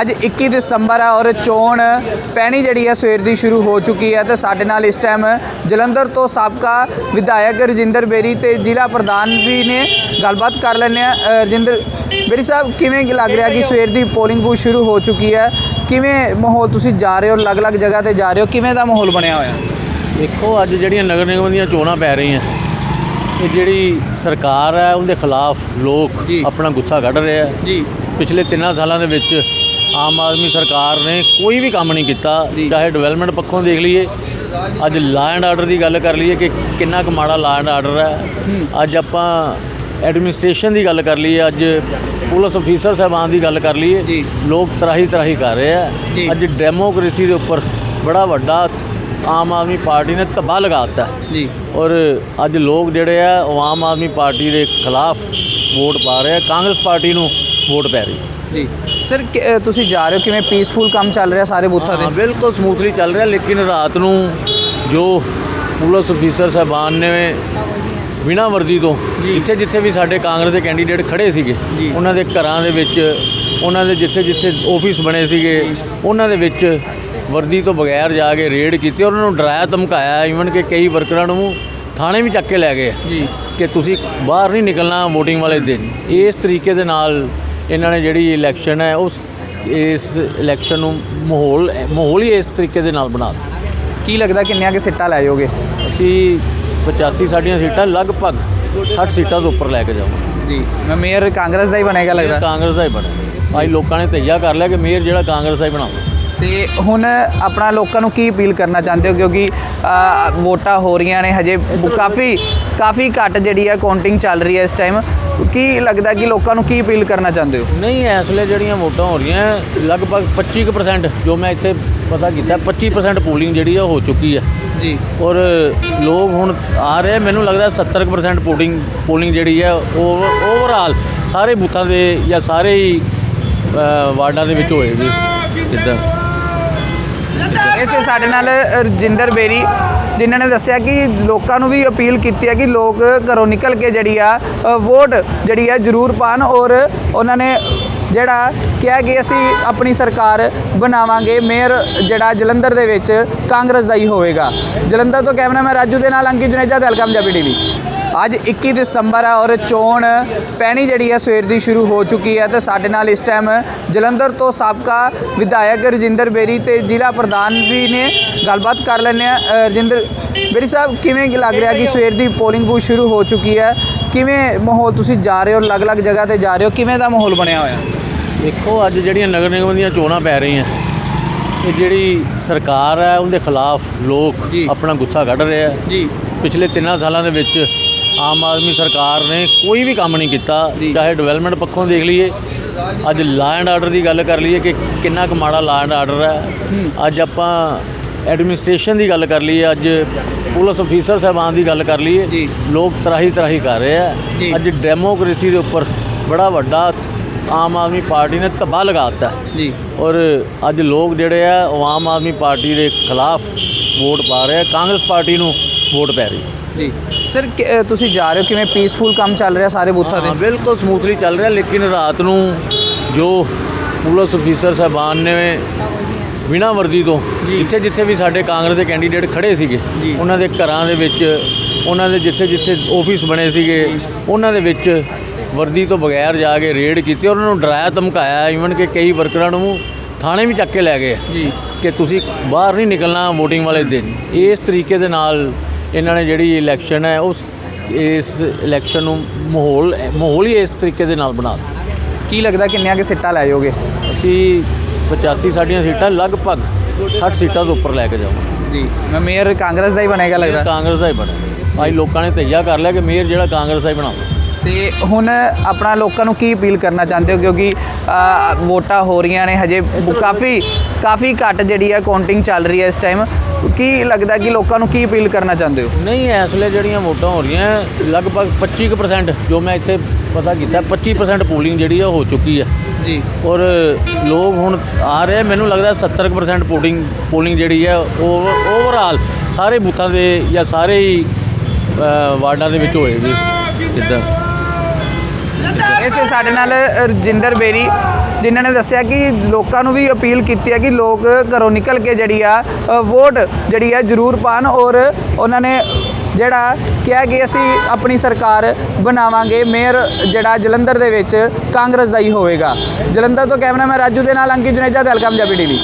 ਅੱਜ 21 ਦਸੰਬਰ ਹੈ ਔਰ ਚੋਣ ਪੈਣੀ ਜਿਹੜੀ ਹੈ ਸਵੇਰ ਦੀ ਸ਼ੁਰੂ ਹੋ ਚੁੱਕੀ ਹੈ ਤੇ ਸਾਡੇ ਨਾਲ ਇਸ ਟਾਈਮ ਜਲੰਧਰ ਤੋਂ ਸਾਬਕਾ ਵਿਧਾਇਕ ਰਜਿੰਦਰ ਬੇਰੀ ਤੇ ਜ਼ਿਲ੍ਹਾ ਪ੍ਰਧਾਨ ਵੀ ਨੇ। ਗੱਲਬਾਤ ਕਰ ਲੈਂਦੇ ਆ। ਰਜਿੰਦਰ ਬੇਰੀ ਸਾਹਿਬ ਕਿਵੇਂ ਲੱਗ ਰਿਹਾ ਕਿ ਸਵੇਰ ਦੀ ਪੋਲਿੰਗ ਬੂਥ ਸ਼ੁਰੂ ਹੋ ਚੁੱਕੀ ਹੈ ਕਿਵੇਂ ਮਾਹੌਲ ਤੁਸੀਂ ਜਾ ਰਹੇ ਹੋ? ਅਲੱਗ-ਅਲੱਗ ਜਗ੍ਹਾ ਤੇ ਜਾ ਰਹੇ ਹੋ? ਕਿਵੇਂ ਦਾ ਮਾਹੌਲ ਬਣਿਆ ਹੋਇਆ? ਦੇਖੋ ਅੱਜ ਜਿਹੜੀਆਂ ਨਗਰ ਨਿਗਮ ਦੀਆਂ ਚੋਣਾਂ ਪੈ ਰਹੀਆਂ ਇਹ ਜਿਹੜੀ ਸਰਕਾਰ ਹੈ ਉਹਦੇ ਖਿਲਾਫ ਲੋਕ। ਆਪਣਾ ਗੁੱਸਾ ਕੱਢ ਰਹੇ ਆ। ਜੀ। ਪਿਛਲੇ 3 ਸਾਲਾਂ ਦੇ ਵਿੱਚ ਆਮ ਆਦਮੀ ਸਰਕਾਰ ਨੇ ਕੋਈ ਵੀ ਕੰਮ ਨਹੀਂ ਕੀਤਾ। ਚਾਹੇ ਡਿਵੈਲਪਮੈਂਟ ਪੱਖੋਂ ਦੇਖ ਲਈਏ। ਅੱਜ ਲਾ ਐਂਡ ਆਰਡਰ ਦੀ ਗੱਲ ਕਰ ਲਈਏ ਕਿ ਕਿੰਨਾ ਕੁ ਮਾੜਾ ਲਾ ਐਂਡ ਆਰਡਰ ਹੈ। ਅੱਜ ਆਪਾਂ ਐਡਮਿਨਿਸਟ੍ਰੇਸ਼ਨ ਦੀ ਗੱਲ ਕਰ ਲਈਏ ਅੱਜ ਪੁਲਿਸ ਅਫੀਸਰ ਸਾਹਿਬਾਨ ਦੀ ਗੱਲ ਕਰ ਲਈਏ। ਲੋਕ ਤਰਾਹੀ ਤਰਾਹੀ ਕਰ ਰਹੇ ਆ। ਅੱਜ ਡੈਮੋਕ੍ਰੇਸੀ ਦੇ ਉੱਪਰ ਬੜਾ ਵੱਡਾ ਆਮ ਆਦਮੀ ਪਾਰਟੀ ਨੇ ਧੱਬਾ ਲਗਾ ਦਿੱਤਾ। ਜੀ। ਔਰ ਅੱਜ ਲੋਕ ਜਿਹੜੇ ਆ ਆਮ ਆਦਮੀ ਪਾਰਟੀ ਦੇ ਖਿਲਾਫ ਵੋਟ ਪਾ ਰਹੇ ਆ। ਕਾਂਗਰਸ ਪਾਰਟੀ ਨੂੰ ਵੋਟ ਪੈ ਰਹੀ ਜੀ। ਸਰ ਤੁਸੀਂ ਜਾ ਰਹੇ ਹੋ ਕਿਵੇਂ? ਪੀਸਫੁਲ ਕੰਮ ਚੱਲ ਰਿਹਾ ਸਾਰੇ ਬੂਥਾਂ ਤੇ? ਬਿਲਕੁਲ ਸਮੂਥਲੀ ਚੱਲ ਰਿਹਾ ਲੇਕਿਨ ਰਾਤ ਨੂੰ ਜੋ ਪੁਲਿਸ ਅਫੀਸਰ ਸਾਹਿਬਾਨ ਨੇ ਬਿਨਾਂ ਵਰਦੀ ਤੋਂ ਜਿੱਥੇ ਜਿੱਥੇ ਵੀ ਸਾਡੇ ਕਾਂਗਰਸ ਦੇ ਕੈਂਡੀਡੇਟ ਖੜੇ ਸੀਗੇ। ਉਹਨਾਂ ਦੇ ਘਰਾਂ ਦੇ ਵਿੱਚ ਉਹਨਾਂ ਦੇ ਜਿੱਥੇ ਜਿੱਥੇ ਆਫਿਸ ਬਣੇ ਸੀਗੇ ਉਹਨਾਂ ਦੇ ਵਿੱਚ ਵਰਦੀ ਤੋਂ ਬਗੈਰ ਜਾ ਕੇ ਰੇਡ ਕੀਤੀ ਉਹਨਾਂ ਨੂੰ ਡਰਾਇਆ ਧਮਕਾਇਆ ਈਵਨ ਕਿ ਕਈ ਵਰਕਰਾਂ ਨੂੰ ਥਾਣੇ ਵੀ ਚੱਕ ਕੇ ਲੈ ਗਏ ਜੀ। ਕਿ ਤੁਸੀਂ ਬਾਹਰ ਨਹੀਂ ਨਿਕਲਣਾ VOTING ਵਾਲੇ ਦਿਨ। ਇਸ ਤਰੀਕੇ ਦੇ ਨਾਲ ਇਹਨਾਂ ਨੇ ਜਿਹੜੀ ਇਲੈਕਸ਼ਨ ਹੈ ਉਸ ਇਸ ਇਲੈਕਸ਼ਨ ਨੂੰ ਮਾਹੌਲ ਮਾਹੌਲ ਹੀ ਇਸ ਤਰੀਕੇ ਦੇ ਨਾਲ ਬਣਾ ਦਿੱਤਾ। ਕੀ ਲੱਗਦਾ ਕਿੰਨੀਆਂ ਕਿ ਸਿੱਟਾਂ ਲੈ ਜਾਓਗੇ? ਅਸੀਂ 85 ਸਾਡੀਆਂ ਸੀਟਾਂ ਲਗਭਗ 60 ਸੀਟਾਂ ਤੋਂ ਉੱਪਰ ਲੈ ਕੇ ਜਾਵਾਂਗੇ। ਜੀ ਮੈਂ ਮੇਅਰ ਕਾਂਗਰਸ ਦਾ ਹੀ ਬਣੇਗਾ ਲੱਗਦਾ। ਕਾਂਗਰਸ ਦਾ ਹੀ ਬਣਿਆ ਅੱਜ ਲੋਕਾਂ ਨੇ ਤਈਆ ਕਰ ਲਿਆ ਕਿ ਮੇਅਰ ਜਿਹੜਾ ਕਾਂਗਰਸ ਦਾ ਹੀ ਬਣਾਉਣਾ ਤੇ ਹੁਣ ਆਪਣਾ ਲੋਕਾਂ ਨੂੰ ਕੀ ਅਪੀਲ ਕਰਨਾ ਚਾਹੁੰਦੇ ਹੋ? ਕਿਉਂਕਿ ਅ, ਵੋਟਾਂ ਹੋ ਰਹੀਆਂ ਨੇ ਹਜੇ ਕਾਫੀ ਕਾਫੀ ਘੱਟ ਜਿਹੜੀ ਹੈ ਕਾਊਂਟਿੰਗ ਚੱਲ ਰਹੀ ਹੈ ਇਸ ਟਾਈਮ ਕੀ ਲੱਗਦਾ ਕਿ ਲੋਕਾਂ ਨੂੰ ਕੀ ਅਪੀਲ ਕਰਨਾ ਚਾਹੁੰਦੇ ਹੋ? ਨਹੀਂ ਇਸ ਵੇਲੇ ਜਿਹੜੀਆਂ ਵੋਟਾਂ ਹੋ ਰਹੀਆਂ ਲਗਭਗ 25% ਜੋ ਮੈਂ ਇੱਥੇ ਪਤਾ ਕੀਤਾ 25% ਪੋਲਿੰਗ ਜਿਹੜੀ ਆ ਹੋ ਚੁੱਕੀ ਹੈ ਜੀ। ਔਰ ਲੋਕ ਹੁਣ ਆ ਰਹੇ ਮੈਨੂੰ ਲੱਗਦਾ 70% ਪੋਲਿੰਗ ਪੋਲਿੰਗ ਜਿਹੜੀ ਹੈ ਉਹ ਓਵਰਆਲ ਸਾਰੇ ਬੂਥਾਂ ਦੇ ਜਾਂ ਸਾਰੇ ਹੀ ਅ, ਵਾਰਡਾਂ ਦੇ ਵਿੱਚ ਹੋਏਗੀ। ਕਿੱਦਾਂ? ਇਸੇ ਸਾਡੇ ਨਾਲ ਰਜਿੰਦਰ ਬੇਰੀ, ਜਿਨ੍ਹਾਂ ਨੇ ਦੱਸਿਆ ਕਿ ਲੋਕਾਂ ਨੂੰ ਵੀ ਅਪੀਲ ਕੀਤੀ ਹੈ ਕਿ ਲੋਕ ਘਰੋਂ ਨਿਕਲ ਕੇ ਜਿਹੜੀ ਆ ਵੋਟ ਜਿਹੜੀ ਆ ਜ਼ਰੂਰ ਪਾਣ ਔਰ ਉਹਨਾਂ ਨੇ ਜਿਹੜਾ ਕਿਹਾ ਕਿ ਅਸੀਂ ਆਪਣੀ ਸਰਕਾਰ ਬਣਾਵਾਂਗੇ, ਮੇਅਰ ਜਿਹੜਾ ਜਲੰਧਰ ਦੇ ਵਿੱਚ ਕਾਂਗਰਸ ਦਾ ਹੀ ਹੋਵੇਗਾ। ਜਲੰਧਰ ਤੋਂ ਕੈਮਰਾਮੈਨ ਰਾਜੂ ਦੇ ਨਾਲ ਅੰਕਿਤ ਜੁਨੇਜਾ ਤੇ ਹਲਕਾ ਪੰਜਾਬੀ ਟੀਵੀ ਅੱਜ 21 ਦਸੰਬਰ ਹੈ ਔਰ ਚੋਣ ਪੈਣੀ ਜਿਹੜੀ ਹੈ ਸਵੇਰ ਦੀ ਸ਼ੁਰੂ ਹੋ ਚੁੱਕੀ ਹੈ ਤੇ ਸਾਡੇ ਨਾਲ ਇਸ ਟਾਈਮ ਜਲੰਧਰ ਤੋਂ ਸਾਬਕਾ ਵਿਧਾਇਕ ਰਜਿੰਦਰ ਬੇਰੀ ਤੇ ਜ਼ਿਲ੍ਹਾ ਪ੍ਰਧਾਨ ਵੀ ਨੇ। ਗੱਲਬਾਤ ਕਰ ਲੈਂਦੇ ਆ ਰਜਿੰਦਰ ਬੇਰੀ ਸਾਹਿਬ ਕਿਵੇਂ ਲੱਗ ਰਿਹਾ ਕਿ ਸਵੇਰ ਦੀ ਪੋਲਿੰਗ ਬੂਥ ਸ਼ੁਰੂ ਹੋ ਚੁੱਕੀ ਹੈ ਕਿਵੇਂ ਮਾਹੌਲ ਤੁਸੀਂ ਜਾ ਰਹੇ ਹੋ ਅਲੱਗ-ਅਲੱਗ ਜਗ੍ਹਾ ਤੇ ਜਾ ਰਹੇ ਹੋ? ਕਿਵੇਂ ਦਾ ਮਾਹੌਲ ਬਣਿਆ ਹੋਇਆ? ਦੇਖੋ ਅੱਜ ਜਿਹੜੀਆਂ ਨਗਰ ਨਿਗਮ ਦੀਆਂ ਚੋਣਾਂ ਪੈ ਰਹੀਆਂ ਇਹ ਜਿਹੜੀ ਸਰਕਾਰ ਹੈ ਉਹਦੇ ਖਿਲਾਫ ਲੋਕ। ਆਪਣਾ ਗੁੱਸਾ ਕੱਢ ਰਹੇ ਆ। ਜੀ। ਪਿਛਲੇ 3 ਸਾਲਾਂ ਦੇ ਵਿੱਚ ਆਮ ਆਦਮੀ ਸਰਕਾਰ ਨੇ ਕੋਈ ਵੀ ਕੰਮ ਨਹੀਂ ਕੀਤਾ। ਚਾਹੇ ਡਿਵੈਲਪਮੈਂਟ ਪੱਖੋਂ ਦੇਖ ਲਈਏ। ਅੱਜ ਲਾ ਐਂਡ ਆਰਡਰ ਦੀ ਗੱਲ ਕਰ ਲਈਏ ਕਿ ਕਿੰਨਾ ਕੁ ਮਾੜਾ ਲਾ ਐਂਡ ਆਰਡਰ ਹੈ। ਅੱਜ ਆਪਾਂ ਐਡਮਿਨਿਸਟ੍ਰੇਸ਼ਨ ਦੀ ਗੱਲ ਕਰ ਲਈਏ ਅੱਜ ਪੁਲਿਸ ਅਫੀਸਰ ਸਾਹਿਬਾਨ ਦੀ ਗੱਲ ਕਰ ਲਈਏ। ਲੋਕ ਤਰਾਹੀ ਤਰਾਹੀ ਕਰ ਰਹੇ ਆ। ਅੱਜ ਡੈਮੋਕ੍ਰੇਸੀ ਦੇ ਉੱਪਰ ਬੜਾ ਵੱਡਾ ਆਮ ਆਦਮੀ ਪਾਰਟੀ ਨੇ ਧੱਬਾ ਲਗਾ ਦਿੱਤਾ। ਜੀ। ਔਰ ਅੱਜ ਲੋਕ ਜਿਹੜੇ ਆ ਆਮ ਆਦਮੀ ਪਾਰਟੀ ਦੇ ਖਿਲਾਫ ਵੋਟ ਪਾ ਰਹੇ ਆ। ਕਾਂਗਰਸ ਪਾਰਟੀ ਨੂੰ ਵੋਟ ਪੈ ਰਹੀ ਜੀ ਸਰ ਤੁਸੀਂ ਜਾ ਰਹੇ ਹੋ ਕਿਵੇਂ? ਪੀਸਫੁਲ ਕੰਮ ਚੱਲ ਰਿਹਾ ਸਾਰੇ ਬੂਥਾਂ ਤੇ? ਬਿਲਕੁਲ ਸਮੂਥਲੀ ਚੱਲ ਰਿਹਾ ਲੇਕਿਨ ਰਾਤ ਨੂੰ ਜੋ ਪੁਲਿਸ ਅਫੀਸਰ ਸਾਹਿਬਾਨ ਨੇ ਬਿਨਾਂ ਵਰਦੀ ਤੋਂ ਜਿੱਥੇ ਜਿੱਥੇ ਵੀ ਸਾਡੇ ਕਾਂਗਰਸ ਦੇ ਕੈਂਡੀਡੇਟ ਖੜੇ ਸੀਗੇ। ਉਹਨਾਂ ਦੇ ਘਰਾਂ ਦੇ ਵਿੱਚ ਉਹਨਾਂ ਦੇ ਜਿੱਥੇ ਜਿੱਥੇ ਆਫਿਸ ਬਣੇ ਸੀਗੇ ਉਹਨਾਂ ਦੇ ਵਿੱਚ ਵਰਦੀ ਤੋਂ ਬਗੈਰ ਜਾ ਕੇ ਰੇਡ ਕੀਤੀ ਉਹਨਾਂ ਨੂੰ ਡਰਾਇਆ ਧਮਕਾਇਆ ਈਵਨ ਕਿ ਕਈ ਵਰਕਰਾਂ ਨੂੰ ਥਾਣੇ ਵੀ ਚੱਕ ਕੇ ਲੈ ਗਏ ਜੀ। ਕਿ ਤੁਸੀਂ ਬਾਹਰ ਨਹੀਂ ਨਿਕਲਣਾ VOTING ਵਾਲੇ ਦਿਨ। ਇਸ ਤਰੀਕੇ ਦੇ ਨਾਲ ਇਹਨਾਂ ਨੇ ਜਿਹੜੀ ਇਲੈਕਸ਼ਨ ਹੈ ਉਸ ਇਸ ਇਲੈਕਸ਼ਨ ਨੂੰ ਮਾਹੌਲ ਮਾਹੌਲ ਹੀ ਇਸ ਤਰੀਕੇ ਦੇ ਨਾਲ ਬਣਾ ਦਿੱਤਾ। ਕੀ ਲੱਗਦਾ ਕਿੰਨੀਆਂ ਕਿ ਸਿੱਟਾਂ ਲੈ ਜਾਓਗੇ? ਅਸੀਂ 85 ਸਾਡੀਆਂ ਸੀਟਾਂ ਲਗਭਗ 60 ਸੀਟਾਂ ਤੋਂ ਉੱਪਰ ਲੈ ਕੇ ਜਾਵਾਂਗੇ। ਜੀ ਮੈਂ ਮੇਅਰ ਕਾਂਗਰਸ ਦਾ ਹੀ ਬਣੇਗਾ ਲੱਗਦਾ। ਕਾਂਗਰਸ ਦਾ ਹੀ ਬਣਿਆ ਅੱਜ ਲੋਕਾਂ ਨੇ ਤਈਆ ਕਰ ਲਿਆ ਕਿ ਮੇਅਰ ਜਿਹੜਾ ਕਾਂਗਰਸ ਦਾ ਹੀ ਬਣਾਉਣਾ ਤੇ ਹੁਣ ਆਪਣਾ ਲੋਕਾਂ ਨੂੰ ਕੀ ਅਪੀਲ ਕਰਨਾ ਚਾਹੁੰਦੇ ਹੋ? ਕਿਉਂਕਿ ਅ, ਵੋਟਾਂ ਹੋ ਰਹੀਆਂ ਨੇ ਹਜੇ ਕਾਫੀ ਕਾਫੀ ਘੱਟ ਜਿਹੜੀ ਹੈ ਕਾਊਂਟਿੰਗ ਚੱਲ ਰਹੀ ਹੈ ਇਸ ਟਾਈਮ ਕੀ ਲੱਗਦਾ ਕਿ ਲੋਕਾਂ ਨੂੰ ਕੀ ਅਪੀਲ ਕਰਨਾ ਚਾਹੁੰਦੇ ਹੋ? ਨਹੀਂ ਇਸ ਵੇਲੇ ਜਿਹੜੀਆਂ ਵੋਟਾਂ ਹੋ ਰਹੀਆਂ ਲਗਭਗ 25% ਜੋ ਮੈਂ ਇੱਥੇ ਪਤਾ ਕੀਤਾ 25% ਪੋਲਿੰਗ ਜਿਹੜੀ ਆ ਹੋ ਚੁੱਕੀ ਹੈ ਜੀ। ਔਰ ਲੋਕ ਹੁਣ ਆ ਰਹੇ ਮੈਨੂੰ ਲੱਗਦਾ 70% ਪੋਲਿੰਗ ਪੋਲਿੰਗ ਜਿਹੜੀ ਹੈ ਉਹ ਓਵਰਆਲ ਸਾਰੇ ਬੂਥਾਂ ਦੇ ਜਾਂ ਸਾਰੇ ਹੀ ਅ, ਵਾਰਡਾਂ ਦੇ ਵਿੱਚ ਹੋਏਗੀ। ਜਿੱਦਾਂ ਇਸੇ ਸਾਡੇ ਨਾਲ ਰਜਿੰਦਰ ਬੇਰੀ ਜਿਨ੍ਹਾਂ ਨੇ ਦੱਸਿਆ ਕਿ ਲੋਕਾਂ ਨੂੰ ਵੀ ਅਪੀਲ ਕੀਤੀ ਹੈ ਕਿ ਲੋਕ ਘਰੋਂ ਨਿਕਲ ਕੇ ਜਿਹੜੀ ਆ ਵੋਟ ਜਿਹੜੀ ਆ ਜ਼ਰੂਰ ਪਾਣ ਔਰ ਉਹਨਾਂ ਨੇ ਜਿਹੜਾ ਕਿਹਾ ਕਿ ਅਸੀਂ ਆਪਣੀ ਸਰਕਾਰ ਬਣਾਵਾਂਗੇ ਮੇਅਰ ਜਿਹੜਾ ਜਲੰਧਰ ਦੇ ਵਿੱਚ ਕਾਂਗਰਸ ਦਾ ਹੀ ਹੋਵੇਗਾ। ਜਲੰਧਰ ਤੋਂ ਕੈਮਰਾਮੈਨ ਰਾਜੂ ਦੇ ਨਾਲ ਅੰਕਿਤ ਜੁਨੇਜਾ ਦਲਕਮ ਪੰਜਾਬੀ ਟੀਵੀ